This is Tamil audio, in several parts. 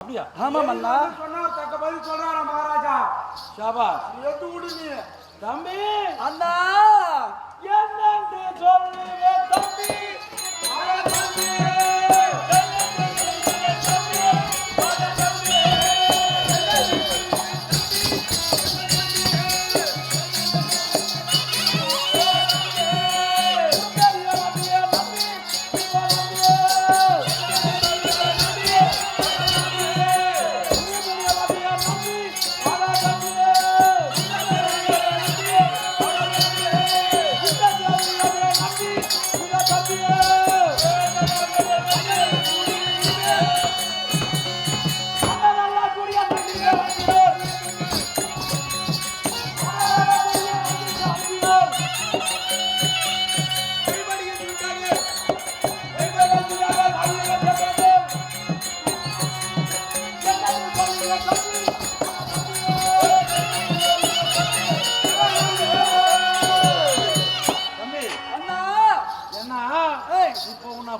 அப்படியா? ஆமா மன்னா. சொன்னா தக்க பதில் சொல்றாரா மகாராஜா ஷாபாஸ். எட்டு விடு தம்பி அண்ணா. என்னன்னு சொல்லுங்க தம்பி. தம்பி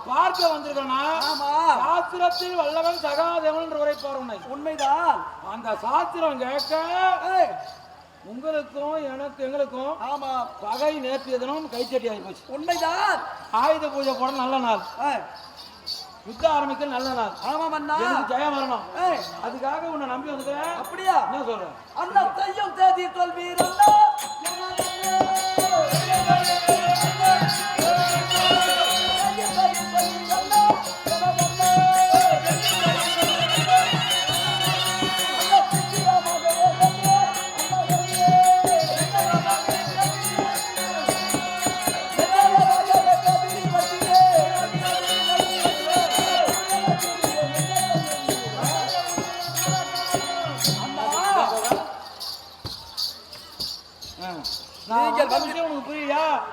பார்க்க வந்திருக்கேன்னா ஆமா. சாஸ்திரத்தில் வல்லவன் சகாதேவன் என்று உரைப்பார் உன்னை. உண்மைதான். அந்த சாஸ்திரம் கேட்க உங்களுக்கும் எனக்கு எங்களுக்கும் ஆமா. பகை நேற்றைய தினம் கைச்சட்டி ஆகி போச்சு. உண்மைதான். ஆயுத பூஜை போட நல்ல நாள். ஏய், யுத்தம் ஆரம்பிக்க நல்ல நாள். ஆமா மன்னா. எனக்கு ஜெயம் வரணும். ஏய், அதுக்காக உன்னை நம்பி வந்துக்கிறேன் அப்படியா? என்ன சொல்றேன் அண்ணா தையும்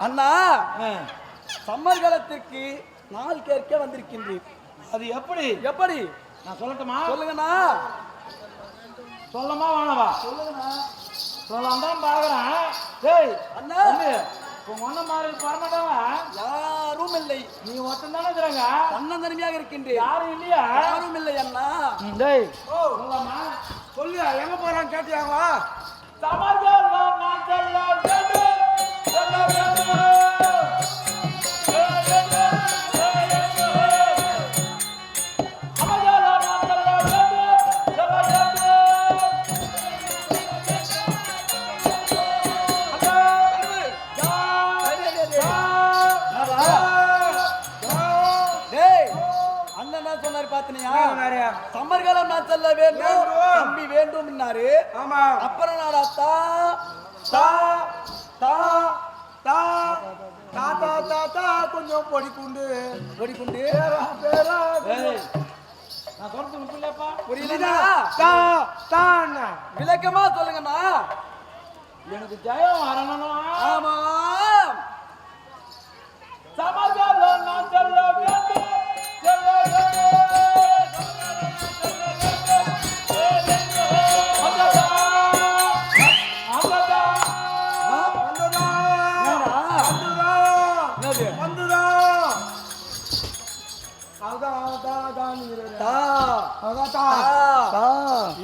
அண்ணா. சம்மர் காலத்திற்கு நாள் கேட்க வந்திருக்கின்றேன் அது எப்படி? எப்படி? நான் சொல்லட்டுமா? சொல்லுங்கண்ணா. சொல்லமா வேணவா? சொல்லுங்கண்ணா. சொல்லலாம் தான் பாக்குறேன் டேய் அண்ணா. இப்போ ஒன்ன மாதிரி பரமாட்டவா யாரும் இல்லை. நீ ஒருத்தன் தானே இருக்கிறாங்க? தன்னந்தனிமையாக இருக்கின்றேன். யாரும் இல்லையா? யாரும் இல்லை அண்ணா. டேய் ஓ சொல்லலாமா? சொல்லியா எங்க போறான்னு கேட்டியாங்களா சமர்கலம் நான் சொல்ல சமர்காலம் நான் செல்ல வேண்டும். தம்பி வேண்டும் ஆமா. அப்புறம் நாடா தா தா தா தா. தாத்தா தாத்தா கொஞ்சம் பொடிக்குண்டு. பொடிக்குண்டு. பேரா நான் சொல்றது புரியலப்பா புரியலடா தா விளக்கமா சொல்லுங்கம்மா. எனக்கு ஜெயம் வரணும் ஆமா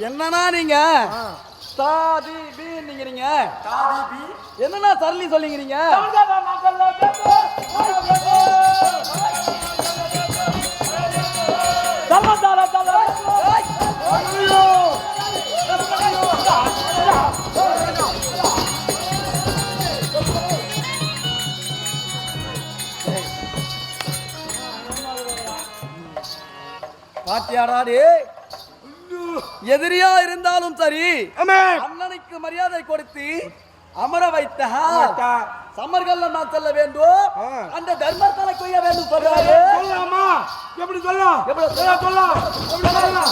என்னன்னா நீங்க? தாதி பி நீங்கிறீங்க என்னன்னா சரளி சொல்லிங்கிறீங்க? பாத்தியாடாடி எதிரியா இருந்தாலும் சரி அண்ணனுக்கு மரியாதை கொடுத்து அமர வைத்த ஆத்தா. சமர்கள்ல நான் செல்ல வேண்டும். அந்த தர்மத்தலை கொய்ய வேண்டும் சொல்றாரு. சொல்லலாமா? எப்படி சொல்லலாம்? எப்படி சொல்ல சொல்லலாம்? எப்படி சொல்லலாம்?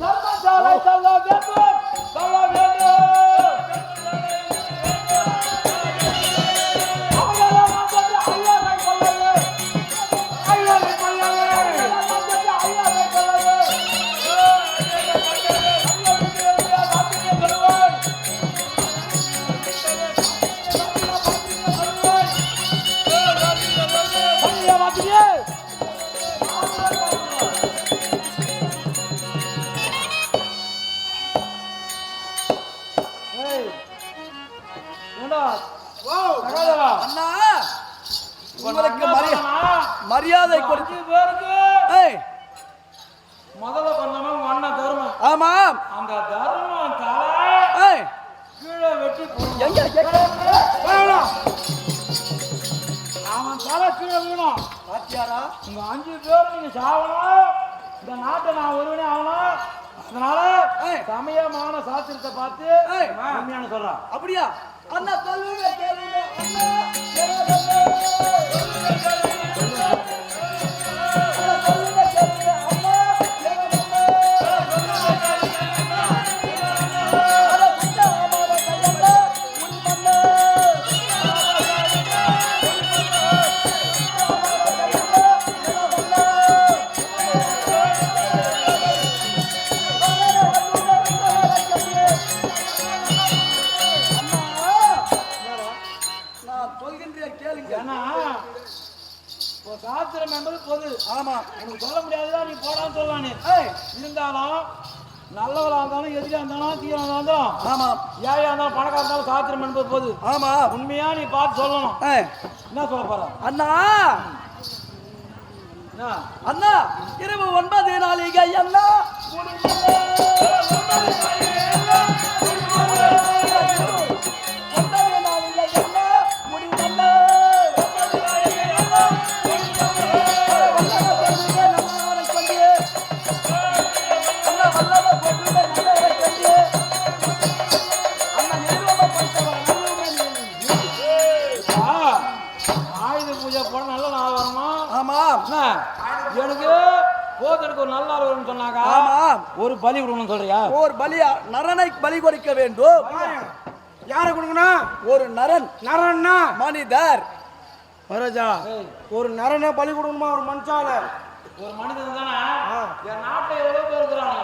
தர்மசாலை சொல்ல வேண்டும். அஞ்சு பேருக்கு. ஏய், முதல்ல பண்ணவன் உங்க அண்ணன் தருமன். ஆமாம் அந்த தருமன் தலை ஏய், கீழே வெட்டி. எங்க அவன் தலை கீழே விழணும் பாத்தியாரா உங்க அஞ்சு பேரும் நீங்க சாவணும் இந்த நாட்டை நான் ஒருவனே ஆகணும். அதனால. சமயமான சாஸ்திரத்தை பார்த்து சொல்றான். அப்படியா? அண்ணா சொல்லுங்க ஆமா உனக்கு சொல்ல முடியாதுதான் நீ போடான்னு ஏய் இருந்தாலும் நல்லவளா இருந்தாலும் எதிரியா இருந்தாலும் தீயா இருந்தாலும் ஆமா. ஏழையா இருந்தாலும் பணக்கார இருந்தாலும் சாஸ்திரம் என்பது பொது ஆமா. உண்மையா நீ பார்த்து சொல்லணும். என்ன சொல்ல போற? அண்ணா. அண்ணா இரவு ஒன்பது நாளிகை அண்ணா. எனக்கு போதற்கு ஒரு நல்ல வரும்னு சொன்னாங்க ஆமாம். ஒரு பலி விடணும்னு சொல்றியா? ஓர் பலியா? நரனை பலி கொடுக்க வேண்டும். யாரை கொடுக்கணும்? ஒரு நரன். நரன்னா? மனிதர். மகாராஜா ஒரு நரனை பலி கொடுக்கணுமா? ஒரு மனுஷால. ஒரு மனிதன் தானே? என் நாட்டை எவ்வளவு பேர் இருக்கிறாங்க?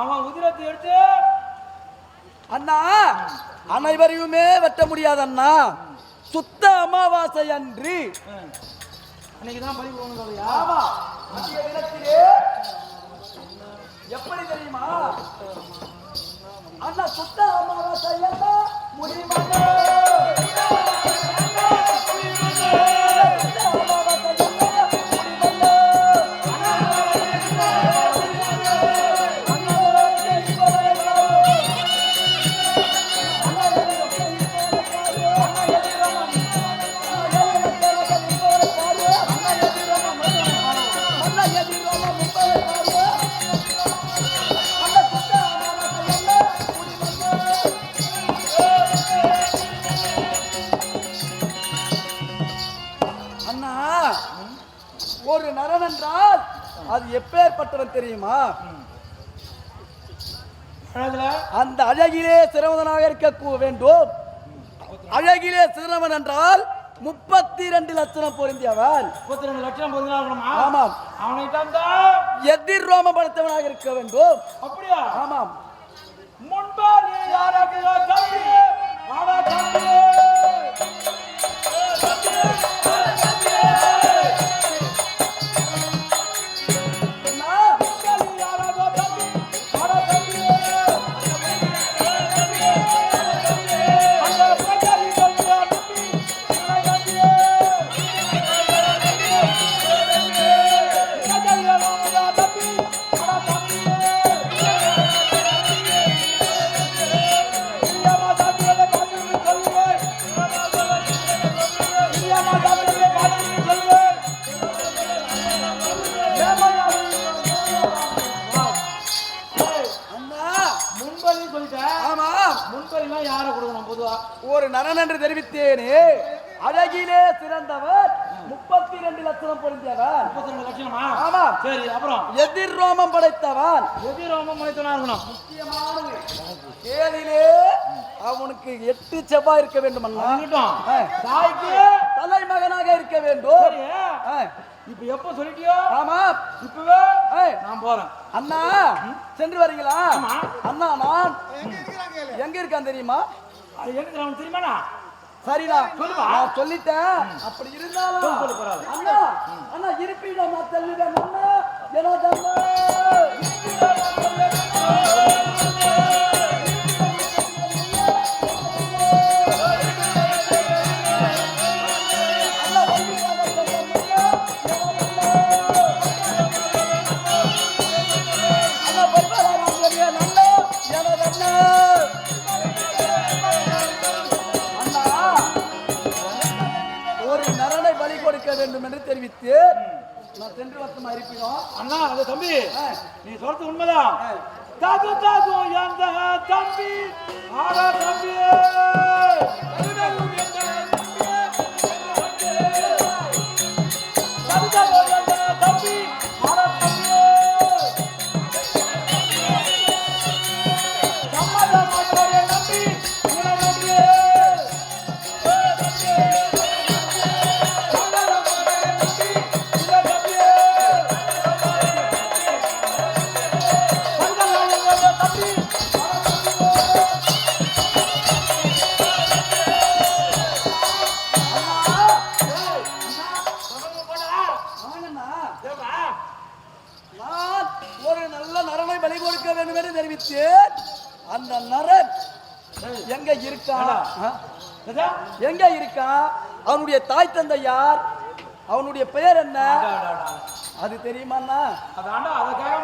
அவன் உதிரத்தை எடுத்து அண்ணா அனைவரையுமே வெட்ட முடியாது அண்ணா சுத்த அமாவாசை அன்று. எப்படி தெரியுமா? அண்ணா சுத்த அமாவாசை அண்ணா ஒரு நரன் என்றால் அது எப்பேற்பட்டவன் தெரியுமா? அந்த அழகிலே சிறவனாக இருக்க வேண்டும். அழகிலே சிறவன் என்றால் முப்பத்தி ரெண்டு லட்சணம் பொருந்தியவன். முப்பத்தி ரெண்டு லட்சம் இருக்கணுமா ஆமாம் இருந்தா எதிர் ரோம படைத்தவனாக இருக்க வேண்டும். அப்படியா? ஆமாம். முன்பா நீ யாராக்கு தம்பி ஆடா தம்பி முன்பலிலாம் யாரை கொடுக்கணும் பொதுவா. ஒரு நரன் என்று தெரிவித்தேனே. அழகிலே சிறந்தவர். முப்பத்தி ரெண்டு லட்சணம் பொருந்தியவன் முப்பத்தி ரெண்டு லட்சணமா? ஆமாம் சரி அப்புறம்? எதிர் ரோமம் படைத்தவன் எதி ரொம்ப முளைத்தனா இருக்கணும்? முக்கியமானது. ஏதிலே அவனுக்கு எட்டு செவ்வாய் இருக்க வேண்டும். தாய்க்கு? தலைமகனாக இருக்க வேண்டும். இப்ப எப்ப சொல்லிட்டியோ? ஆமாம் இப்பவே நான் போறேன். அண்ணா சென்று வரீங்களா? ஆமா. அண்ணா நான். எங்க இருக்கான் தெரியுமா? அது எனக்கு அவனுக்கு தெரியுமாண்ணா சரிடா சொல்லுமா. நான் சொல்லிட்டேன். அப்படி இருந்தாலும். அண்ணா அண்ணா இருப்பிடம் செல்லுடன் அண்ணா. எனதண்ணா நான் சென்று வட்டம் அறிப்பினோம் அண்ணா அந்த தம்பி நீ சொல்றது உண்மைதான். தாது தாது எந்த தம்பி ஆடா தம்பி தெரிவித்து அந்த நரன் எங்க இருக்கா? ராஜா எங்க இருக்கா? அவனுடைய தாய் தந்தை யார்? அவனுடைய பெயர் என்ன? அது தெரியுமாண்ணா அதாண்டா அதை கேட்க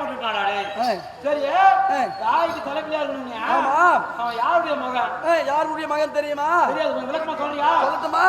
சரி. யாருக்கு இருக்கணும் ஆமா. அவன் யாருடைய மகன்? யாருடைய மகன் தெரியுமா? தெரியாது விளக்கமா சொல்றியா? சொல்லட்டுமா?